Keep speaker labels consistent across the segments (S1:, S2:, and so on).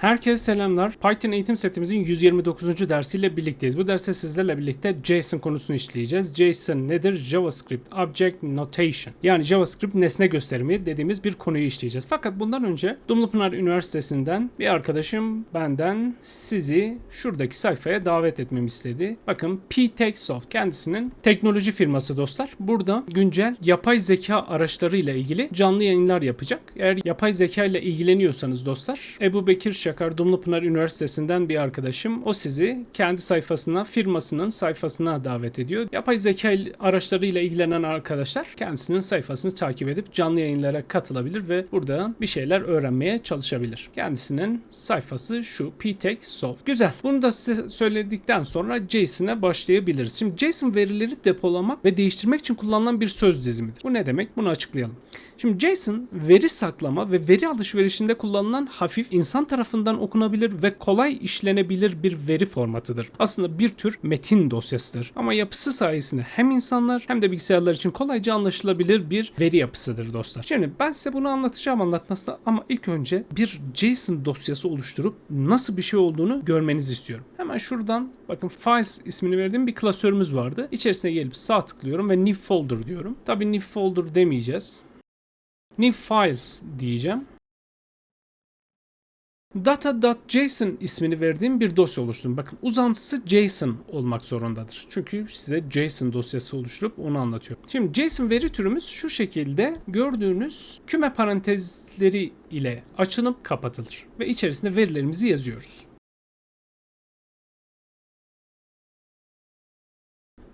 S1: Herkese selamlar. Python eğitim setimizin 129. dersiyle birlikteyiz. Bu derste sizlerle birlikte JSON konusunu işleyeceğiz. JSON nedir? JavaScript Object Notation. Yani JavaScript nesne gösterimi dediğimiz bir konuyu işleyeceğiz. Fakat bundan önce Dumlupınar Üniversitesi'nden bir arkadaşım benden sizi şuradaki sayfaya davet etmemi istedi. Bakın PTechsoft kendisinin teknoloji firması dostlar. Burada güncel yapay zeka araçlarıyla ilgili canlı yayınlar yapacak. Eğer yapay zeka ile ilgileniyorsanız dostlar Ebu Bekir Şakar Dumlupınar Üniversitesi'nden bir arkadaşım. O sizi kendi sayfasına, firmasının sayfasına davet ediyor. Yapay zeka araçlarıyla ilgilenen arkadaşlar kendisinin sayfasını takip edip canlı yayınlara katılabilir ve burada bir şeyler öğrenmeye çalışabilir. Kendisinin sayfası şu PTech Soft. Güzel. Bunu da size söyledikten sonra JSON'a başlayabiliriz. Şimdi JSON verileri depolamak ve değiştirmek için kullanılan bir söz dizimidir. Bu ne demek? Bunu açıklayalım. Şimdi JSON veri saklama ve veri alışverişinde kullanılan hafif insan tarafından okunabilir ve kolay işlenebilir bir veri formatıdır. Aslında bir tür metin dosyasıdır. Ama yapısı sayesinde hem insanlar hem de bilgisayarlar için kolayca anlaşılabilir bir veri yapısıdır dostlar. Şimdi ben size bunu anlatacağım anlatmasında ama ilk önce bir JSON dosyası oluşturup nasıl bir şey olduğunu görmenizi istiyorum. Hemen şuradan bakın files ismini verdiğim bir klasörümüz vardı. İçerisine gelip sağ tıklıyorum ve new folder diyorum. Tabii new folder demeyeceğiz. New file diyeceğim. Data.json ismini verdiğim bir dosya oluşturdum. Bakın uzantısı JSON olmak zorundadır. Çünkü size JSON dosyası oluşturup onu anlatıyor. Şimdi JSON veri türümüz şu şekilde gördüğünüz küme parantezleri ile açılıp kapatılır. Ve içerisinde verilerimizi yazıyoruz.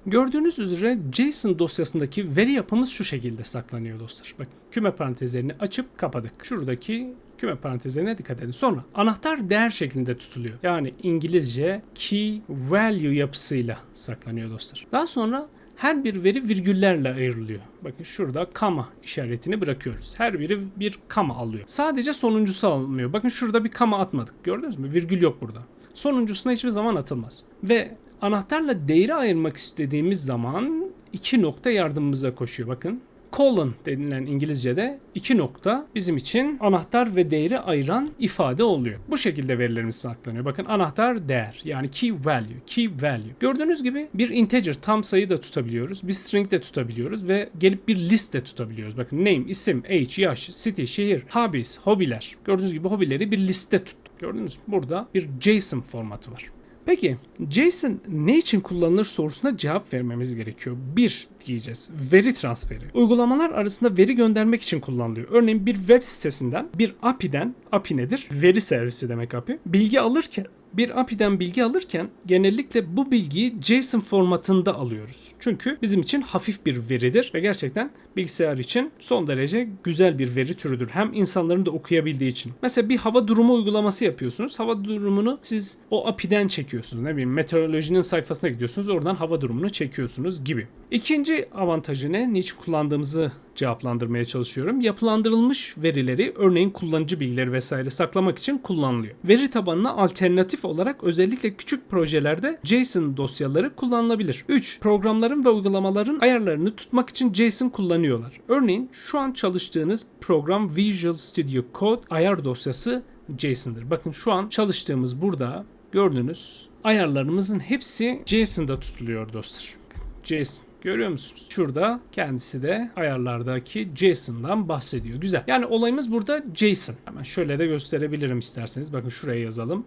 S1: Gördüğünüz üzere JSON dosyasındaki veri yapımız şu şekilde saklanıyor dostlar. Bakın küme parantezlerini açıp kapadık. Şuradaki küme parantezlerine dikkat edin. Sonra anahtar değer şeklinde tutuluyor. Yani İngilizce key value yapısıyla saklanıyor dostlar. Daha sonra her bir veri virgüllerle ayrılıyor. Bakın şurada kama işaretini bırakıyoruz. Her biri bir kama alıyor. Sadece sonuncusu alınmıyor. Bakın şurada bir kama atmadık. Gördünüz mü? Virgül yok burada. Sonuncusuna hiçbir zaman atılmaz. Ve anahtarla değeri ayırmak istediğimiz zaman iki nokta yardımımıza koşuyor. Bakın colon denilen İngilizce'de iki nokta bizim için anahtar ve değeri ayıran ifade oluyor. Bu şekilde verilerimiz saklanıyor. Bakın anahtar değer yani key value, key value. Gördüğünüz gibi bir integer tam sayı da tutabiliyoruz. Bir string de tutabiliyoruz ve gelip bir list de tutabiliyoruz. Bakın name, isim, age, yaş, city, şehir, hobbies, hobiler. Gördüğünüz gibi hobileri bir liste tuttuk. Gördünüz mü? Burada bir JSON formatı var. Peki JSON ne için kullanılır sorusuna cevap vermemiz gerekiyor. Bir diyeceğiz. Veri transferi. Uygulamalar arasında veri göndermek için kullanılıyor. Örneğin bir web sitesinden, bir API'den, API nedir? Veri servisi demek API. Bilgi alırken bir API'den bilgi alırken genellikle bu bilgiyi JSON formatında alıyoruz. Çünkü bizim için hafif bir veridir ve gerçekten bilgisayar için son derece güzel bir veri türüdür. Hem insanların da okuyabildiği için. Mesela bir hava durumu uygulaması yapıyorsunuz. Hava durumunu siz o API'den çekiyorsunuz. Ne bileyim meteorolojinin sayfasına gidiyorsunuz. Oradan hava durumunu çekiyorsunuz gibi. İkinci avantajı ne? Niçin kullandığımızı cevaplandırmaya çalışıyorum. Yapılandırılmış verileri örneğin kullanıcı bilgileri vesaire saklamak için kullanılıyor. Veri tabanına alternatif olarak özellikle küçük projelerde JSON dosyaları kullanılabilir. 3. Programların ve uygulamaların ayarlarını tutmak için JSON kullanıyorlar. Örneğin şu an çalıştığınız program Visual Studio Code ayar dosyası JSON'dır. Bakın şu an çalıştığımız burada gördüğünüz ayarlarımızın hepsi JSON'da tutuluyor dostlar. JSON. Görüyor musunuz? Şurada kendisi de ayarlardaki JSON'dan bahsediyor. Güzel. Yani olayımız burada JSON. Hemen şöyle de gösterebilirim isterseniz. Bakın şuraya yazalım.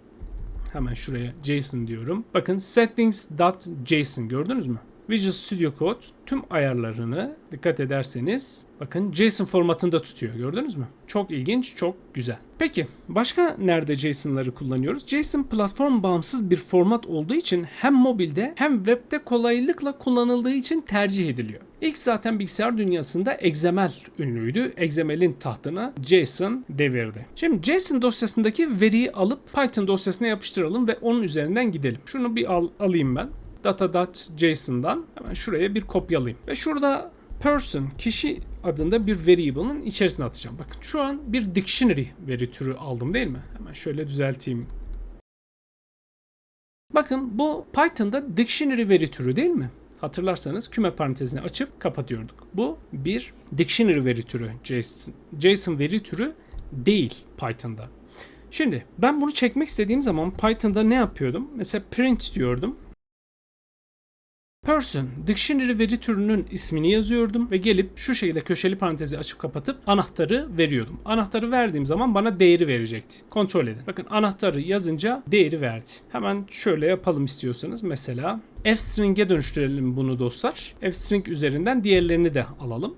S1: Hemen şuraya JSON diyorum. Bakın settings.json gördünüz mü? Visual Studio Code tüm ayarlarını dikkat ederseniz bakın JSON formatında tutuyor. Gördünüz mü? Çok ilginç, çok güzel. Peki başka nerede JSON'ları kullanıyoruz? JSON platform bağımsız bir format olduğu için hem mobilde hem webde kolaylıkla kullanıldığı için tercih ediliyor. İlk zaten bilgisayar dünyasında XML ünlüydü. XML'in tahtına JSON devirdi. Şimdi JSON dosyasındaki veriyi alıp Python dosyasına yapıştıralım ve onun üzerinden gidelim. Şunu bir al, alayım ben data.json'dan hemen şuraya bir kopyalayayım. Ve şurada person kişi adında bir variable'ın içerisine atacağım. Bakın şu an bir dictionary veri türü aldım değil mi? Hemen şöyle düzelteyim. Bakın bu Python'da dictionary veri türü değil mi? Hatırlarsanız küme parantezini açıp kapatıyorduk. Bu bir dictionary veri türü JSON, JSON veri türü değil Python'da. Şimdi ben bunu çekmek istediğim zaman Python'da ne yapıyordum? Mesela print diyordum. Person, dictionary veri türünün ismini yazıyordum ve gelip şu şekilde köşeli parantezi açıp kapatıp anahtarı veriyordum. Anahtarı verdiğim zaman bana değeri verecekti. Kontrol edin. Bakın anahtarı yazınca değeri verdi. Hemen şöyle yapalım istiyorsanız. Mesela f-string'e dönüştürelim bunu dostlar. f-string üzerinden diğerlerini de alalım.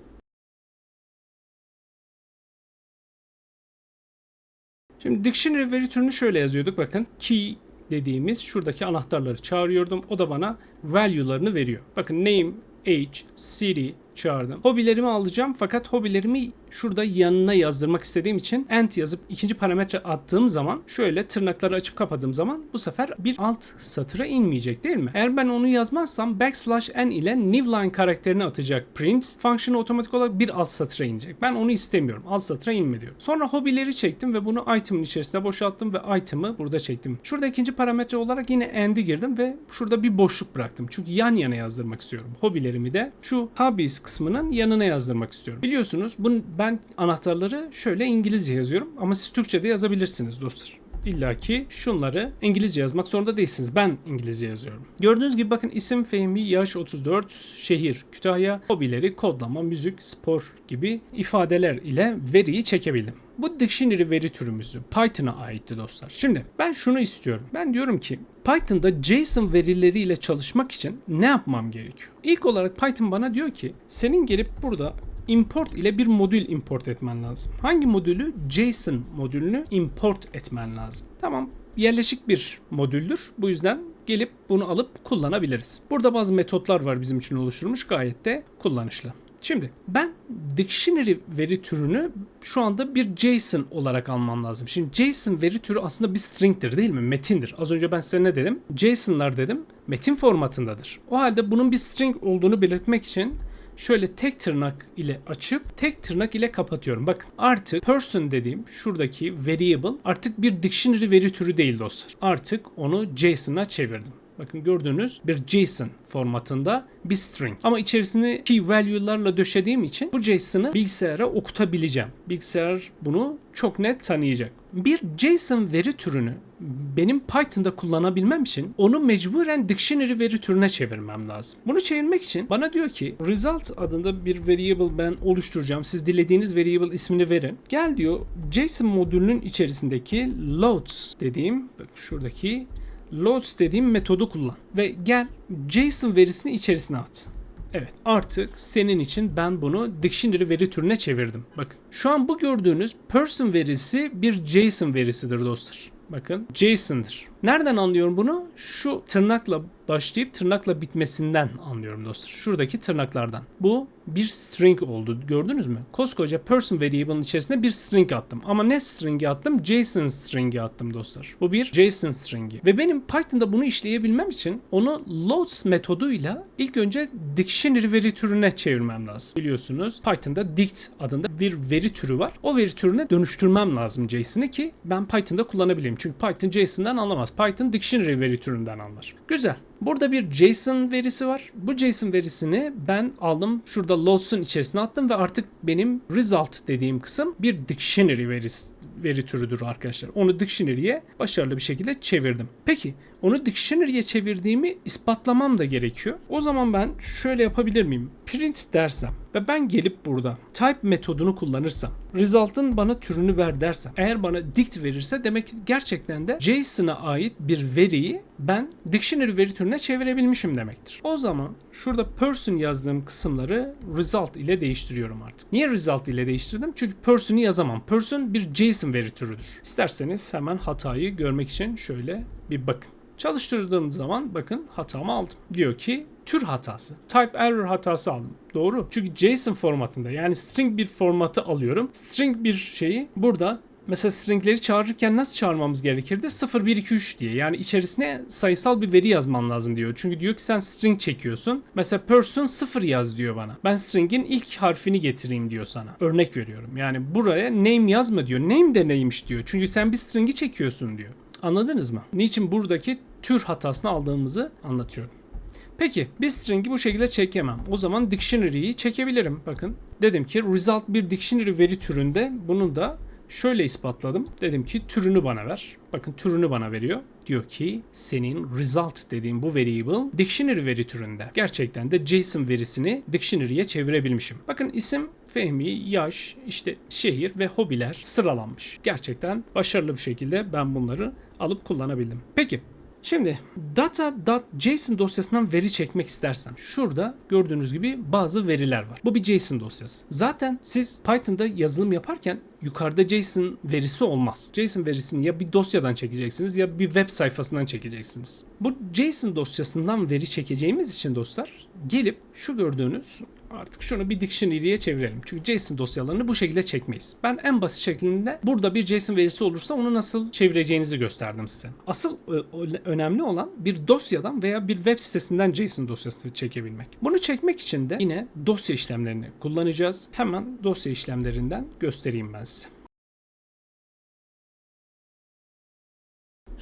S1: Şimdi dictionary veri türünü şöyle yazıyorduk. Bakın key dediğimiz şuradaki anahtarları çağırıyordum. O da bana value'larını veriyor. Bakın name, age, city çağırdım. Hobilerimi alacağım fakat hobilerimi şurada yanına yazdırmak istediğim için ent yazıp ikinci parametre attığım zaman şöyle tırnakları açıp kapadığım zaman bu sefer bir alt satıra inmeyecek değil mi? Eğer ben onu yazmazsam backslash n ile newline karakterini atacak print fonksiyonu otomatik olarak bir alt satıra inecek. Ben onu istemiyorum. Alt satıra inme diyorum. Sonra hobileri çektim ve bunu item'ın içerisine boşalttım ve item'ı burada çektim. Şurada ikinci parametre olarak yine end'i girdim ve şurada bir boşluk bıraktım. Çünkü yan yana yazdırmak istiyorum. Hobilerimi de şu hobbies kısmının yanına yazdırmak istiyorum. Biliyorsunuz bunu ben anahtarları şöyle İngilizce yazıyorum ama siz Türkçe de yazabilirsiniz dostlar. İlla ki şunları İngilizce yazmak zorunda değilsiniz. Ben İngilizce yazıyorum. Gördüğünüz gibi bakın isim Fehmi, yaş 34, şehir Kütahya, hobileri, kodlama, müzik, spor gibi ifadeler ile veriyi çekebildim. Bu dictionary veri türümüzü Python'a aitti dostlar. Şimdi ben şunu istiyorum. Ben diyorum ki Python'da JSON verileriyle çalışmak için ne yapmam gerekiyor? İlk olarak Python bana diyor ki senin gelip burada import ile bir modül import etmen lazım. Hangi modülü? JSON modülünü import etmen lazım. Tamam yerleşik bir modüldür. Bu yüzden gelip bunu alıp kullanabiliriz. Burada bazı metotlar var bizim için oluşturulmuş gayet de kullanışlı. Şimdi ben dictionary veri türünü şu anda bir JSON olarak almam lazım. Şimdi JSON veri türü aslında bir string'tir değil mi? Metindir. Az önce ben size ne dedim? JSON'lar dedim. Metin formatındadır. O halde bunun bir string olduğunu belirtmek için şöyle tek tırnak ile açıp tek tırnak ile kapatıyorum. Bakın artık person dediğim şuradaki variable artık bir dictionary veri türü değil dostlar. Artık onu JSON'a çevirdim. Bakın gördüğünüz bir JSON formatında bir string. Ama içerisini key value'larla döşediğim için bu JSON'ı bilgisayara okutabileceğim. Bilgisayar bunu çok net tanıyacak. Bir JSON veri türünü benim Python'da kullanabilmem için onu mecburen dictionary veri türüne çevirmem lazım. Bunu çevirmek için bana diyor ki result adında bir variable ben oluşturacağım. Siz dilediğiniz variable ismini verin. Gel diyor JSON modülünün içerisindeki loads dediğim bak şuradaki loads dediğim metodu kullan ve gel JSON verisini içerisine at. Evet artık senin için ben bunu dictionary veri türüne çevirdim. Bakın şu an bu gördüğünüz person verisi bir JSON verisidir dostlar. Bakın JSON'dır. Nereden anlıyorum bunu? Şu tırnakla başlayıp tırnakla bitmesinden anlıyorum dostlar. Şuradaki tırnaklardan. Bu bir string oldu. Gördünüz mü? Koskoca person variable'ın içerisine bir string attım. Ama ne string'i attım? JSON string'i attım dostlar. Bu bir JSON string'i. Ve benim Python'da bunu işleyebilmem için onu loads metoduyla ilk önce dictionary veri türüne çevirmem lazım. Biliyorsunuz Python'da dict adında bir veri türü var. O veri türüne dönüştürmem lazım JSON'ı ki ben Python'da kullanabileyim. Çünkü Python JSON'dan anlamaz. Python dictionary veri türünden anlar. Güzel. Burada bir JSON verisi var. Bu JSON verisini ben aldım. Şurada loads'un içerisine attım ve artık benim result dediğim kısım bir dictionary verisi veri türüdür arkadaşlar. Onu dictionary'e başarılı bir şekilde çevirdim. Peki onu dictionary'e çevirdiğimi ispatlamam da gerekiyor. O zaman ben şöyle yapabilir miyim? Print dersem ve ben gelip burada type metodunu kullanırsam result'ın bana türünü ver dersem eğer bana dict verirse demek ki gerçekten de JSON'a ait bir veriyi ben dictionary veri türüne çevirebilmişim demektir. O zaman şurada person yazdığım kısımları result ile değiştiriyorum artık. Niye result ile değiştirdim? Çünkü person'ı yazamam. Person bir JSON veri türüdür. İsterseniz hemen hatayı görmek için şöyle bir bakın. Çalıştırdığım zaman bakın hatamı aldım. Diyor ki tür hatası. Type error hatası aldım. Doğru. Çünkü JSON formatında yani string bir formatı alıyorum. String bir şeyi burada mesela stringleri çağırırken nasıl çağırmamız gerekirdi? 0, 1, 2, 3 diye. Yani içerisine sayısal bir veri yazman lazım diyor. Çünkü diyor ki sen string çekiyorsun. Mesela person 0 yaz diyor bana. Ben string'in ilk harfini getireyim diyor sana. Örnek veriyorum. Yani buraya name yazma diyor. Name de neymiş diyor. Çünkü sen bir string'i çekiyorsun diyor. Anladınız mı? Niçin buradaki tür hatasını aldığımızı anlatıyorum. Peki bir string'i bu şekilde çekemem. O zaman dictionary'yi çekebilirim. Bakın dedim ki result bir dictionary veri türünde bunun da şöyle ispatladım. Dedim ki türünü bana ver. Bakın türünü bana veriyor. Diyor ki senin result dediğim bu variable dictionary veri türünde. Gerçekten de JSON verisini dictionary'ye çevirebilmişim. Bakın isim Fehmi, yaş, işte şehir ve hobiler sıralanmış. Gerçekten başarılı bir şekilde ben bunları alıp kullanabildim. Peki Şimdi data.json dosyasından veri çekmek istersen şurada gördüğünüz gibi bazı veriler var. Bu bir JSON dosyası. Zaten siz Python'da yazılım yaparken yukarıda JSON verisi olmaz. JSON verisini ya bir dosyadan çekeceksiniz ya bir web sayfasından çekeceksiniz. Bu JSON dosyasından veri çekeceğimiz için dostlar gelip şu gördüğünüz Artık şunu bir dictionary'ye çevirelim. Çünkü JSON dosyalarını bu şekilde çekmeyiz. Ben en basit şeklinde burada bir JSON verisi olursa onu nasıl çevireceğinizi gösterdim size. Asıl önemli olan bir dosyadan veya bir web sitesinden JSON dosyasını çekebilmek. Bunu çekmek için de yine dosya işlemlerini kullanacağız. Hemen dosya işlemlerinden göstereyim ben size.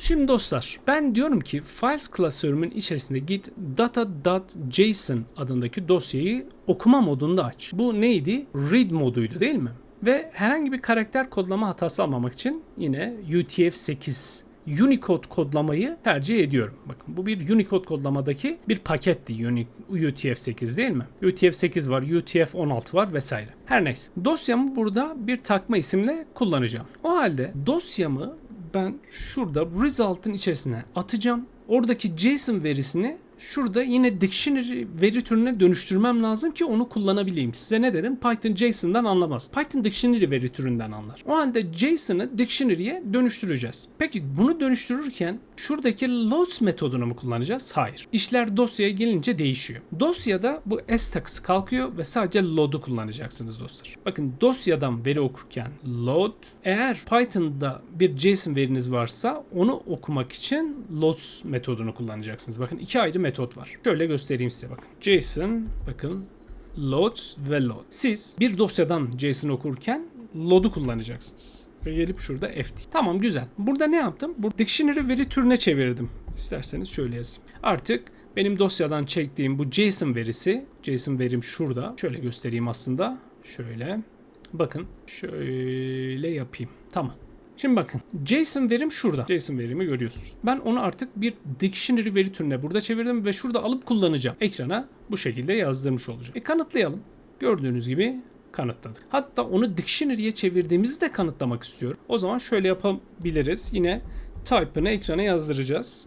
S1: Şimdi dostlar ben diyorum ki files klasörümün içerisinde git data.json adındaki dosyayı okuma modunda aç. Bu neydi? Read moduydu değil mi? Ve herhangi bir karakter kodlama hatası almamak için yine UTF-8 Unicode kodlamayı tercih ediyorum. Bakın bu bir Unicode kodlamadaki bir paketti UTF-8 değil mi? UTF-8 var, UTF-16 var vesaire. Her neyse. Dosyamı burada bir takma isimle kullanacağım. O halde dosyamı ben şurada result'ın içerisine atacağım. Oradaki JSON verisini şurada yine dictionary veri türüne dönüştürmem lazım ki onu kullanabileyim. Size ne dedim? Python JSON'dan anlamaz. Python dictionary veri türünden anlar. O halde JSON'ı dictionary'e dönüştüreceğiz. Peki bunu dönüştürürken şuradaki loads metodunu mu kullanacağız? Hayır. İşler dosyaya gelince değişiyor. Dosyada bu s takısı kalkıyor ve sadece load'u kullanacaksınız dostlar. Bakın dosyadan veri okurken load eğer Python'da bir JSON veriniz varsa onu okumak için loads metodunu kullanacaksınız. Bakın iki ayrı metot var. Şöyle göstereyim size bakın. JSON bakın load ve load. Siz bir dosyadan JSON okurken load'u kullanacaksınız. Gelip şurada FT. Tamam güzel. Burada ne yaptım? Bu dictionary veri türüne çevirdim. İsterseniz şöyle yazayım. Artık benim dosyadan çektiğim bu JSON verisi, JSON verim şurada. Şöyle göstereyim aslında. Şöyle. Bakın şöyle yapayım. Tamam. Şimdi bakın JSON verim şurada. JSON verimi görüyorsunuz. Ben onu artık bir dictionary veri türüne burada çevirdim ve şurada alıp kullanacağım. Ekrana bu şekilde yazdırmış olacağım. E kanıtlayalım. Gördüğünüz gibi kanıtladık. Hatta onu dictionary'ye çevirdiğimizi de kanıtlamak istiyorum. O zaman şöyle yapabiliriz. Yine type'ını ekrana yazdıracağız.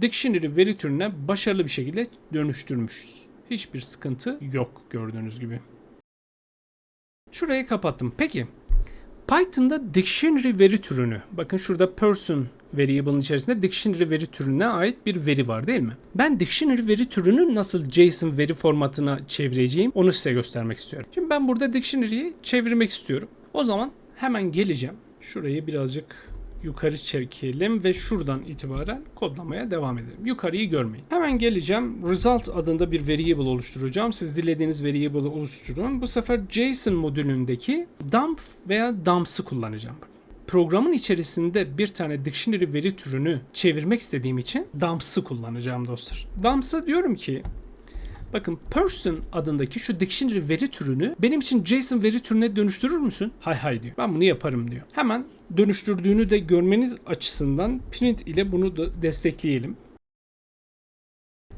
S1: Dictionary veri türüne başarılı bir şekilde dönüştürmüşüz. Hiçbir sıkıntı yok gördüğünüz gibi. Şurayı kapattım. Peki Python'da dictionary veri türünü, bakın şurada person variable'ın içerisinde dictionary veri türüne ait bir veri var değil mi? Ben dictionary veri türünü nasıl JSON veri formatına çevireceğim onu size göstermek istiyorum. Şimdi ben burada dictionary'yi çevirmek istiyorum. O zaman hemen geleceğim. Şurayı birazcık yukarı çekelim ve şuradan itibaren kodlamaya devam edelim. Yukarıyı görmeyin. Hemen geleceğim. Result adında bir variable oluşturacağım. Siz dilediğiniz variable'ı oluşturun. Bu sefer JSON modülündeki dump veya dumps'ı kullanacağım. Programın içerisinde bir tane dictionary veri türünü çevirmek istediğim için dumps'ı kullanacağım dostlar. Dumps'a diyorum ki Bakın person adındaki şu dictionary veri türünü benim için JSON veri türüne dönüştürür müsün? Hay hay diyor. Ben bunu yaparım diyor. Hemen dönüştürdüğünü de görmeniz açısından print ile bunu da destekleyelim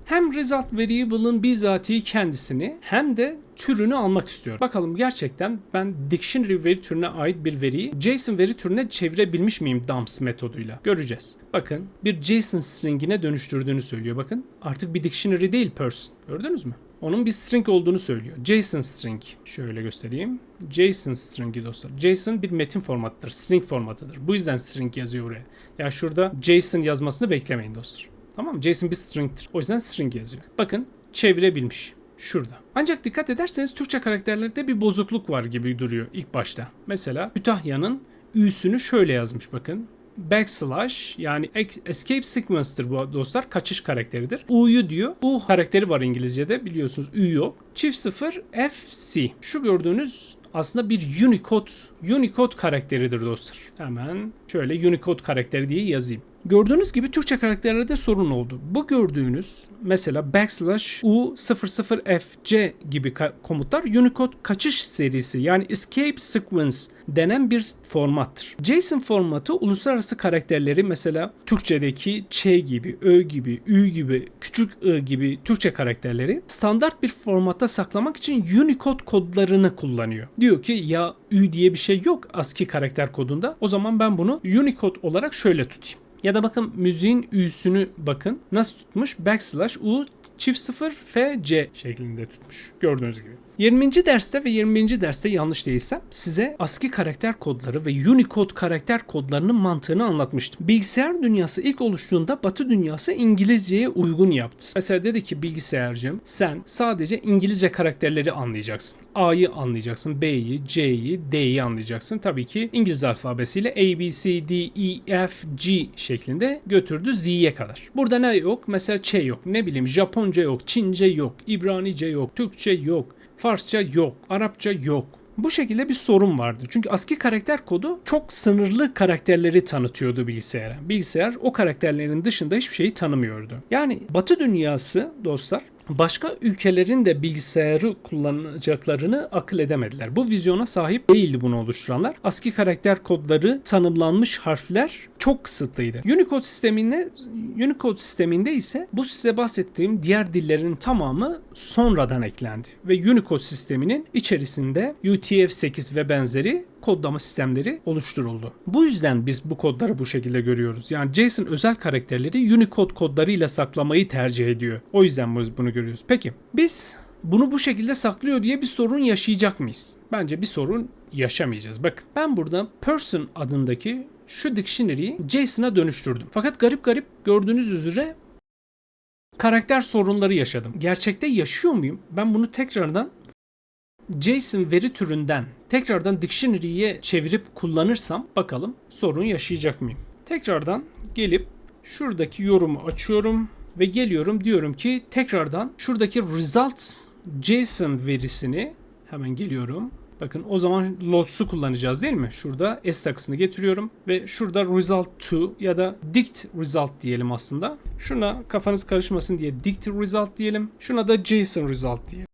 S1: hem result variable'ın bizatihi kendisini hem de türünü almak istiyorum. Bakalım gerçekten ben dictionary veri türüne ait bir veriyi JSON veri türüne çevirebilmiş miyim dumps metoduyla? Göreceğiz. Bakın bir JSON stringine dönüştürdüğünü söylüyor. Bakın artık bir dictionary değil person. Gördünüz mü? Onun bir string olduğunu söylüyor. JSON string. Şöyle göstereyim. JSON string'i dostlar. JSON bir metin formatıdır. String formatıdır. Bu yüzden string yazıyor buraya. Ya şurada JSON yazmasını beklemeyin dostlar. Tamam mı? JSON bir string'tir. O yüzden string yazıyor. Bakın çevirebilmiş. Şurada. Ancak dikkat ederseniz Türkçe karakterlerde bir bozukluk var gibi duruyor ilk başta. Mesela Kütahya'nın ü'sünü şöyle yazmış bakın backslash yani escape sequence'tır bu dostlar. Kaçış karakteridir. U'yu diyor. U karakteri var İngilizce'de biliyorsunuz. U yok. Çift sıfır FC. Şu gördüğünüz aslında bir Unicode Unicode karakteridir dostlar. Hemen şöyle Unicode karakteri diye yazayım. Gördüğünüz gibi Türkçe karakterlerde sorun oldu. Bu gördüğünüz mesela backslash u00fc gibi komutlar Unicode kaçış serisi yani escape sequence denen bir formattır. JSON formatı uluslararası karakterleri mesela Türkçedeki Ç gibi, Ö gibi, Ü gibi, küçük I gibi Türkçe karakterleri standart bir formatta saklamak için Unicode kodlarını kullanıyor. Diyor ki ya Ü diye bir şey yok ASCII karakter kodunda. O zaman ben bunu Unicode olarak şöyle tutayım. Ya da bakın müziğin ü'sünü bakın. Nasıl tutmuş? Backslash u çift 0 FC şeklinde tutmuş. Gördüğünüz gibi. 20. derste ve 20. derste yanlış değilsem size ASCII karakter kodları ve Unicode karakter kodlarının mantığını anlatmıştım. Bilgisayar dünyası ilk oluştuğunda Batı dünyası İngilizceye uygun yaptı. Mesela dedi ki bilgisayarcım sen sadece İngilizce karakterleri anlayacaksın. A'yı anlayacaksın, B'yi, C'yi, D'yi anlayacaksın. Tabii ki İngiliz alfabesiyle A, B, C, D, E, F, G şeklinde götürdü Z'ye kadar. Burada ne yok? Mesela Ç yok. Ne bileyim Japonca yok, Çince yok, İbranice yok, Türkçe yok. Farsça yok, Arapça yok. Bu şekilde bir sorun vardı. Çünkü ASCII karakter kodu çok sınırlı karakterleri tanıtıyordu bilgisayara. Bilgisayar o karakterlerin dışında hiçbir şeyi tanımıyordu. Yani Batı dünyası dostlar başka ülkelerin de bilgisayarı kullanacaklarını akıl edemediler. Bu vizyona sahip değildi bunu oluşturanlar. ASCII karakter kodları tanımlanmış harfler çok kısıtlıydı. Unicode sisteminde Unicode sisteminde ise bu size bahsettiğim diğer dillerin tamamı sonradan eklendi ve Unicode sisteminin içerisinde UTF-8 ve benzeri kodlama sistemleri oluşturuldu. Bu yüzden biz bu kodları bu şekilde görüyoruz. Yani JSON özel karakterleri Unicode kodlarıyla saklamayı tercih ediyor. O yüzden biz bunu görüyoruz. Peki biz bunu bu şekilde saklıyor diye bir sorun yaşayacak mıyız? Bence bir sorun yaşamayacağız. Bakın ben burada person adındaki şu dictionary'i JSON'a dönüştürdüm. Fakat garip garip gördüğünüz üzere karakter sorunları yaşadım. Gerçekte yaşıyor muyum? Ben bunu tekrardan JSON veri türünden tekrardan dictionary'ye çevirip kullanırsam bakalım sorun yaşayacak mıyım? Tekrardan gelip şuradaki yorumu açıyorum ve geliyorum diyorum ki tekrardan şuradaki results JSON verisini hemen geliyorum. Bakın o zaman loads'u kullanacağız değil mi? Şurada s takısını getiriyorum ve şurada result to ya da dict result diyelim aslında. Şuna kafanız karışmasın diye dict result diyelim. Şuna da JSON result diyelim.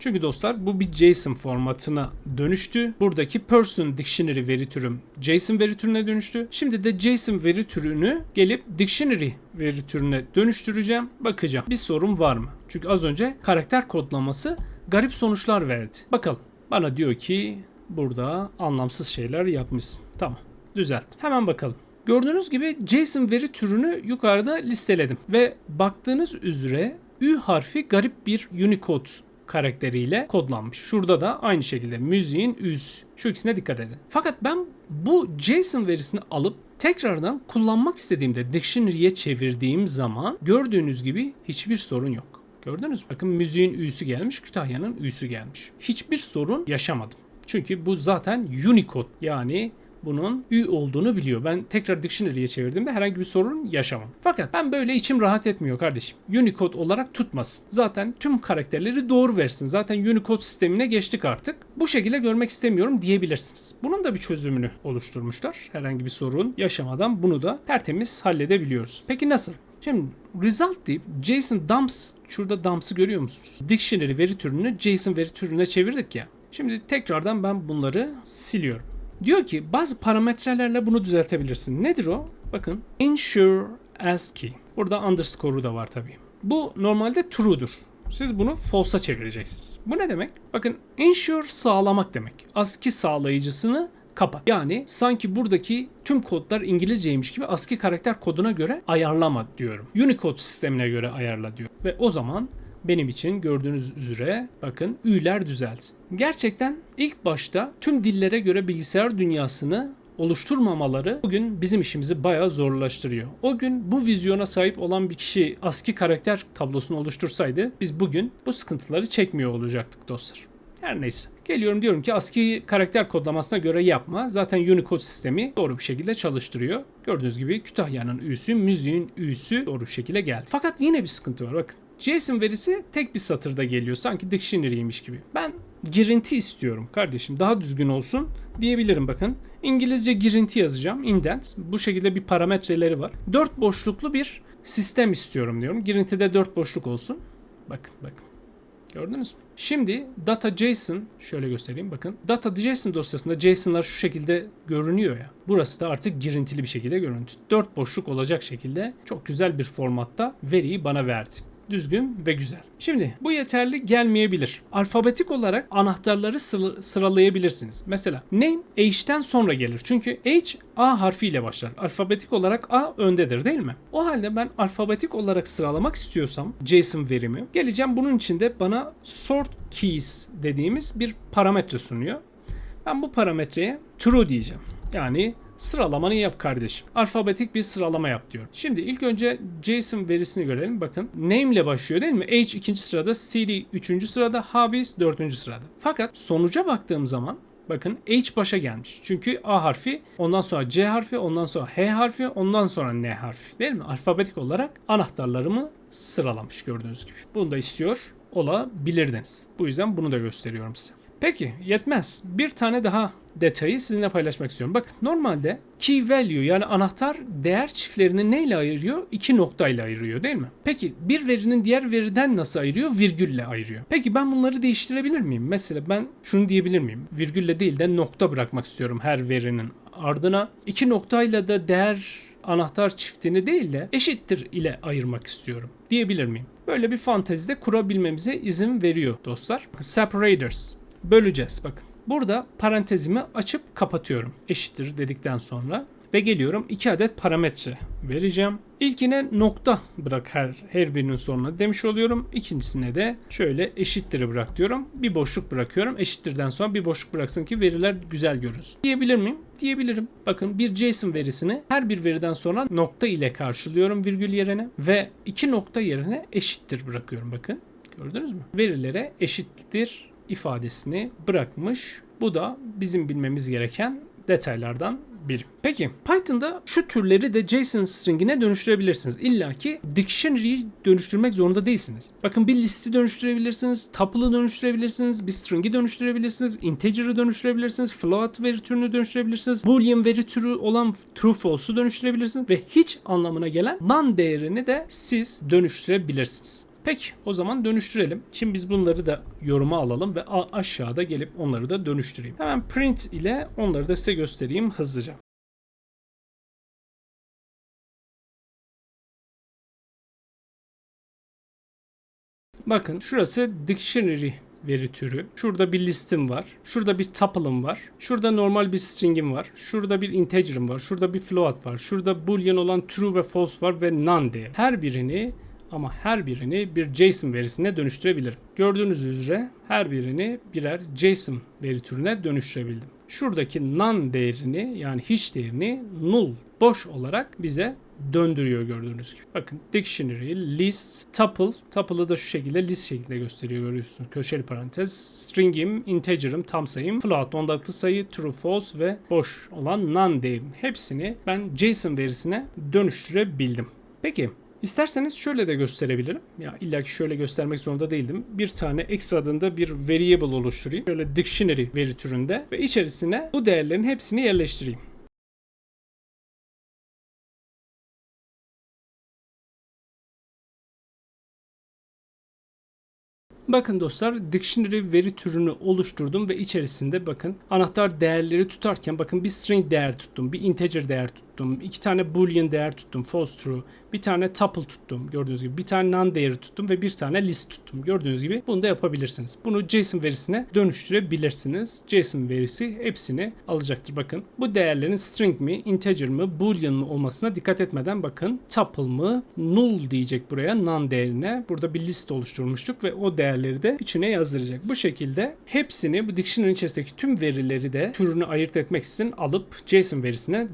S1: Çünkü dostlar bu bir JSON formatına dönüştü. Buradaki person dictionary veri türüm JSON veri türüne dönüştü. Şimdi de JSON veri türünü gelip dictionary veri türüne dönüştüreceğim. Bakacağım bir sorun var mı? Çünkü az önce karakter kodlaması garip sonuçlar verdi. Bakalım. Bana diyor ki burada anlamsız şeyler yapmışsın. Tamam. Düzelt. Hemen bakalım. Gördüğünüz gibi JSON veri türünü yukarıda listeledim ve baktığınız üzere Ü harfi garip bir Unicode karakteriyle kodlanmış. Şurada da aynı şekilde müziğin üs. Şu ikisine dikkat edin. Fakat ben bu JSON verisini alıp tekrardan kullanmak istediğimde dictionary'e çevirdiğim zaman gördüğünüz gibi hiçbir sorun yok. Gördünüz mü? Bakın müziğin üsü gelmiş, Kütahya'nın üsü gelmiş. Hiçbir sorun yaşamadım. Çünkü bu zaten Unicode yani bunun ü olduğunu biliyor. Ben tekrar dictionary'e çevirdiğimde herhangi bir sorun yaşamam. Fakat ben böyle içim rahat etmiyor kardeşim. Unicode olarak tutmasın. Zaten tüm karakterleri doğru versin. Zaten Unicode sistemine geçtik artık. Bu şekilde görmek istemiyorum diyebilirsiniz. Bunun da bir çözümünü oluşturmuşlar. Herhangi bir sorun yaşamadan bunu da tertemiz halledebiliyoruz. Peki nasıl? Şimdi result deyip JSON dumps şurada dumps'ı görüyor musunuz? Dictionary veri türünü JSON veri türüne çevirdik ya. Şimdi tekrardan ben bunları siliyorum. Diyor ki bazı parametrelerle bunu düzeltebilirsin. Nedir o? Bakın ensure ASCII. Burada underscore'u da var tabii. Bu normalde true'dur. Siz bunu false'a çevireceksiniz. Bu ne demek? Bakın ensure sağlamak demek. ASCII sağlayıcısını kapat. Yani sanki buradaki tüm kodlar İngilizceymiş gibi ASCII karakter koduna göre ayarlama diyorum. Unicode sistemine göre ayarla diyor. Ve o zaman benim için gördüğünüz üzere bakın ü'ler düzelt. Gerçekten ilk başta tüm dillere göre bilgisayar dünyasını oluşturmamaları bugün bizim işimizi bayağı zorlaştırıyor. O gün bu vizyona sahip olan bir kişi ASCII karakter tablosunu oluştursaydı biz bugün bu sıkıntıları çekmiyor olacaktık dostlar. Her neyse. Geliyorum diyorum ki ASCII karakter kodlamasına göre yapma. Zaten Unicode sistemi doğru bir şekilde çalıştırıyor. Gördüğünüz gibi Kütahya'nın ü'sü, müziğin ü'sü doğru bir şekilde geldi. Fakat yine bir sıkıntı var bakın. JSON verisi tek bir satırda geliyor. Sanki dictionary'ymiş gibi. Ben girinti istiyorum kardeşim. Daha düzgün olsun diyebilirim bakın. İngilizce girinti yazacağım. Indent. Bu şekilde bir parametreleri var. Dört boşluklu bir sistem istiyorum diyorum. Girintide dört boşluk olsun. Bakın bakın. Gördünüz mü? Şimdi data.json şöyle göstereyim bakın. Data.json dosyasında JSON'lar şu şekilde görünüyor ya. Burası da artık girintili bir şekilde görüntü. Dört boşluk olacak şekilde çok güzel bir formatta veriyi bana verdi düzgün ve güzel. Şimdi bu yeterli gelmeyebilir. Alfabetik olarak anahtarları sıra- sıralayabilirsiniz. Mesela name H'ten sonra gelir. Çünkü H A harfiyle başlar. Alfabetik olarak A öndedir değil mi? O halde ben alfabetik olarak sıralamak istiyorsam JSON verimi geleceğim bunun için de bana sort keys dediğimiz bir parametre sunuyor. Ben bu parametreye true diyeceğim. Yani sıralamanı yap kardeşim. Alfabetik bir sıralama yap diyorum. Şimdi ilk önce JSON verisini görelim. Bakın name ile başlıyor değil mi? H ikinci sırada, CD üçüncü sırada, hobbies dördüncü sırada. Fakat sonuca baktığım zaman Bakın H başa gelmiş. Çünkü A harfi, ondan sonra C harfi, ondan sonra H harfi, ondan sonra N harfi. Değil mi? Alfabetik olarak anahtarlarımı sıralamış gördüğünüz gibi. Bunu da istiyor olabilirdiniz. Bu yüzden bunu da gösteriyorum size. Peki yetmez. Bir tane daha detayı sizinle paylaşmak istiyorum. Bak normalde key value yani anahtar değer çiftlerini neyle ayırıyor? İki noktayla ayırıyor değil mi? Peki bir verinin diğer veriden nasıl ayırıyor? Virgülle ayırıyor. Peki ben bunları değiştirebilir miyim? Mesela ben şunu diyebilir miyim? Virgülle değil de nokta bırakmak istiyorum her verinin ardına. İki noktayla da değer anahtar çiftini değil de eşittir ile ayırmak istiyorum diyebilir miyim? Böyle bir fantezide kurabilmemize izin veriyor dostlar. Separators. Böleceğiz bakın. Burada parantezimi açıp kapatıyorum. Eşittir dedikten sonra ve geliyorum iki adet parametre vereceğim. İlkine nokta bırak her, her birinin sonuna demiş oluyorum. İkincisine de şöyle eşittir'i bırak diyorum. Bir boşluk bırakıyorum. Eşittirden sonra bir boşluk bıraksın ki veriler güzel görünsün. Diyebilir miyim? Diyebilirim. Bakın bir JSON verisini her bir veriden sonra nokta ile karşılıyorum virgül yerine ve iki nokta yerine eşittir bırakıyorum bakın. Gördünüz mü? Verilere eşittir ifadesini bırakmış. Bu da bizim bilmemiz gereken detaylardan biri. Peki Python'da şu türleri de JSON string'ine dönüştürebilirsiniz. İlla ki dictionary'i dönüştürmek zorunda değilsiniz. Bakın bir listi dönüştürebilirsiniz, tuple'ı dönüştürebilirsiniz, bir string'i dönüştürebilirsiniz, integer'ı dönüştürebilirsiniz, float veri türünü dönüştürebilirsiniz, boolean veri türü olan true false'u dönüştürebilirsiniz ve hiç anlamına gelen none değerini de siz dönüştürebilirsiniz. Peki o zaman dönüştürelim. Şimdi biz bunları da yoruma alalım ve aşağıda gelip onları da dönüştüreyim. Hemen print ile onları da size göstereyim hızlıca. Bakın şurası dictionary veri türü. Şurada bir listim var. Şurada bir tuple'ım var. Şurada normal bir string'im var. Şurada bir integer'ım var. Şurada bir float var. Şurada boolean olan true ve false var ve none değer. Her birini ama her birini bir JSON verisine dönüştürebilirim. Gördüğünüz üzere her birini birer JSON veri türüne dönüştürebildim. Şuradaki none değerini yani hiç değerini null boş olarak bize döndürüyor gördüğünüz gibi. Bakın dictionary, list, tuple. Tuple'ı da şu şekilde list şeklinde gösteriyor görüyorsunuz. Köşeli parantez. String'im, integer'ım, tam sayım, float, ondalıklı sayı, true, false ve boş olan none değerim. Hepsini ben JSON verisine dönüştürebildim. Peki İsterseniz şöyle de gösterebilirim. Ya illa ki şöyle göstermek zorunda değildim. Bir tane x adında bir variable oluşturayım. Şöyle dictionary veri türünde ve içerisine bu değerlerin hepsini yerleştireyim. Bakın dostlar dictionary veri türünü oluşturdum ve içerisinde bakın anahtar değerleri tutarken bakın bir string değer tuttum, bir integer değer tuttum, iki tane boolean değer tuttum, false true, bir tane tuple tuttum gördüğünüz gibi, bir tane none değeri tuttum ve bir tane list tuttum gördüğünüz gibi bunu da yapabilirsiniz. Bunu JSON verisine dönüştürebilirsiniz. JSON verisi hepsini alacaktır bakın. Bu değerlerin string mi, integer mi, boolean mı olmasına dikkat etmeden bakın tuple mı, null diyecek buraya none değerine. Burada bir list oluşturmuştuk ve o değerleri de içine yazdıracak. Bu şekilde hepsini bu dictionary içerisindeki tüm verileri de türünü ayırt etmek için alıp JSON verisine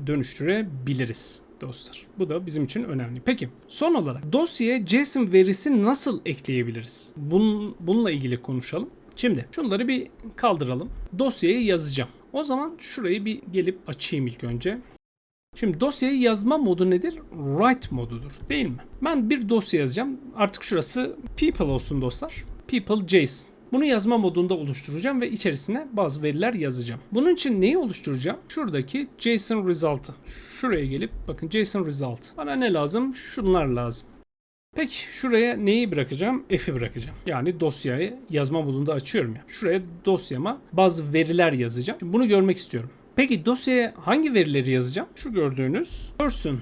S1: dönüştürebiliriz dostlar. Bu da bizim için önemli. Peki son olarak dosyaya JSON verisi nasıl ekleyebiliriz? Bunun, bununla ilgili konuşalım. Şimdi şunları bir kaldıralım. Dosyayı yazacağım. O zaman şurayı bir gelip açayım ilk önce. Şimdi dosyayı yazma modu nedir? Write modudur değil mi? Ben bir dosya yazacağım. Artık şurası people olsun dostlar. People JSON. Bunu yazma modunda oluşturacağım ve içerisine bazı veriler yazacağım. Bunun için neyi oluşturacağım? Şuradaki JSON result'ı. Şuraya gelip bakın JSON result. Bana ne lazım? Şunlar lazım. Peki şuraya neyi bırakacağım? F'i bırakacağım. Yani dosyayı yazma modunda açıyorum ya. Şuraya dosyama bazı veriler yazacağım. Şimdi bunu görmek istiyorum. Peki dosyaya hangi verileri yazacağım? Şu gördüğünüz person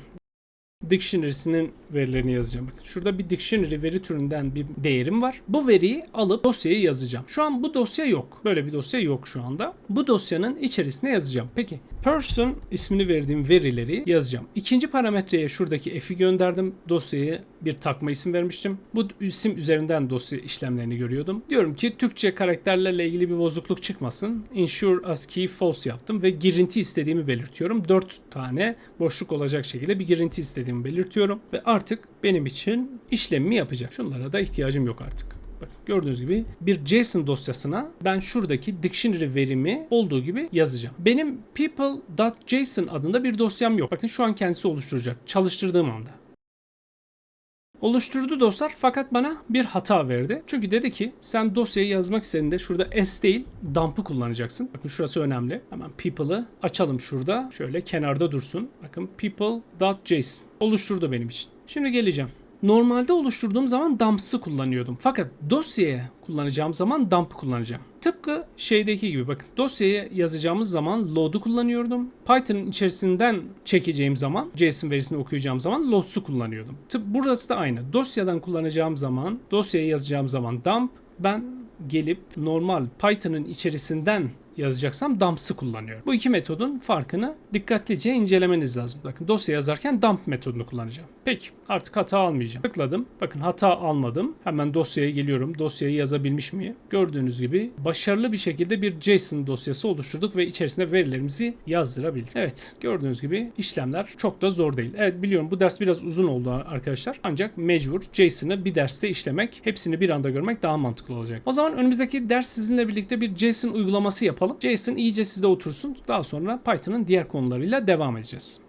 S1: dictionary'sinin verilerini yazacağım. Bakın şurada bir dictionary veri türünden bir değerim var. Bu veriyi alıp dosyaya yazacağım. Şu an bu dosya yok. Böyle bir dosya yok şu anda. Bu dosyanın içerisine yazacağım. Peki person ismini verdiğim verileri yazacağım. İkinci parametreye şuradaki f'i gönderdim. Dosyaya bir takma isim vermiştim. Bu isim üzerinden dosya işlemlerini görüyordum. Diyorum ki Türkçe karakterlerle ilgili bir bozukluk çıkmasın. Ensure ASCII false yaptım ve girinti istediğimi belirtiyorum. 4 tane boşluk olacak şekilde bir girinti istediğimi belirtiyorum ve artık benim için işlemimi yapacak. Şunlara da ihtiyacım yok artık. Bak gördüğünüz gibi bir JSON dosyasına ben şuradaki dictionary verimi olduğu gibi yazacağım. Benim people.json adında bir dosyam yok. Bakın şu an kendisi oluşturacak. Çalıştırdığım anda. Oluşturdu dostlar fakat bana bir hata verdi. Çünkü dedi ki sen dosyayı yazmak istediğinde şurada s değil dump'ı kullanacaksın. Bakın şurası önemli. Hemen people'ı açalım şurada. Şöyle kenarda dursun. Bakın people.json oluşturdu benim için. Şimdi geleceğim. Normalde oluşturduğum zaman dumps'ı kullanıyordum. Fakat dosyaya kullanacağım zaman dump kullanacağım. Tıpkı şeydeki gibi bakın dosyaya yazacağımız zaman load'u kullanıyordum. Python'ın içerisinden çekeceğim zaman JSON verisini okuyacağım zaman loads'u kullanıyordum. Tıp burası da aynı. Dosyadan kullanacağım zaman, dosyaya yazacağım zaman dump, ben gelip normal Python'ın içerisinden yazacaksam dumps'ı kullanıyorum. Bu iki metodun farkını dikkatlice incelemeniz lazım. Bakın dosya yazarken dump metodunu kullanacağım. Peki artık hata almayacağım. Tıkladım. Bakın hata almadım. Hemen dosyaya geliyorum. Dosyayı yazabilmiş miyim? Gördüğünüz gibi başarılı bir şekilde bir JSON dosyası oluşturduk ve içerisine verilerimizi yazdırabildik. Evet gördüğünüz gibi işlemler çok da zor değil. Evet biliyorum bu ders biraz uzun oldu arkadaşlar. Ancak mecbur JSON'ı bir derste işlemek, hepsini bir anda görmek daha mantıklı olacak. O zaman önümüzdeki ders sizinle birlikte bir JSON uygulaması yapalım. JSON iyice sizde otursun. Daha sonra Python'ın diğer konularıyla devam edeceğiz.